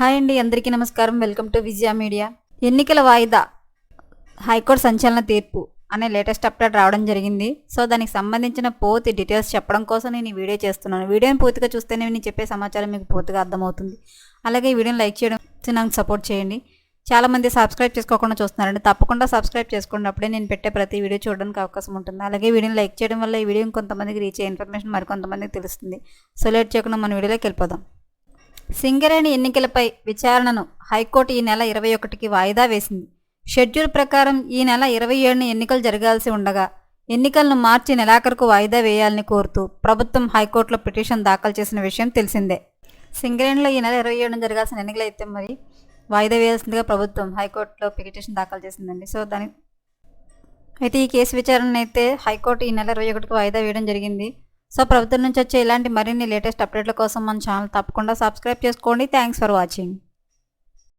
Hi అండి అందరికీ నమస్కారం. Welcome to Vijaya media. ఎన్నికల వాయిదా హైకోర్టు సంచలన తీర్పు అనే లేటెస్ట్ అప్డేట్ రావడం జరిగింది. సో దానికి సంబంధించిన పూర్తి డీటెయిల్స్ చెప్పడం కోసం నేను ఈ వీడియో చేస్తున్నాను. వీడియోని పూర్తిగా చూస్తేనే నేను చెప్పే సమాచారం మీకు పూర్తిగా అర్థమవుతుంది. అలాగే ఈ వీడియోని లైక్ చేయడం నాకు సపోర్ట్ చేయండి. చాలామంది సబ్స్క్రైబ్ చేసుకోకుండా చూస్తున్నారండి. తప్పకుండా సబ్స్క్రైబ్ చేసుకున్నప్పుడే నేను పెట్టే ప్రతి వీడియో చూడడానికి అవకాశం ఉంటుంది. అలాగే వీడియోని లైక్ చేయడం వల్ల ఈ వీడియో కొంతమందికి రీచ్ అయ్యే ఇన్ఫర్మేషన్ మరికొంతమందికి తెలుస్తుంది. సో లేట్ చేయకుండా మన వీడియోలోకి వెళ్ళిపోదాం. సింగరేణి ఎన్నికలపై విచారణను హైకోర్టు ఈ నెల ఇరవై ఒకటికి వాయిదా వేసింది. షెడ్యూల్ ప్రకారం ఈ నెల ఇరవై ఏడున ఎన్నికలు జరగాల్సి ఉండగా ఎన్నికలను మార్చి నెలాఖరుకు వాయిదా వేయాలని కోరుతూ ప్రభుత్వం హైకోర్టులో పిటిషన్ దాఖలు చేసిన విషయం తెలిసిందే. సింగరేణిలో ఈ నెల ఇరవై ఏడున జరగాల్సిన ఎన్నికలు అయితే మరి వాయిదా వేయాల్సిందిగా ప్రభుత్వం హైకోర్టులో పిటిషన్ దాఖలు చేసిందండి. సో దాని అయితే ఈ కేసు విచారణ అయితే హైకోర్టు ఈ నెల ఇరవై ఒకటికి వాయిదా వేయడం జరిగింది. సో ప్రభుత్వం నుంచి వచ్చే ఇలాంటి మరిన్ని లేటెస్ట్ అప్డేట్ల కోసం మన ఛానల్ తప్పకుండా సబ్స్క్రైబ్ చేసుకోండి. Thanks for watching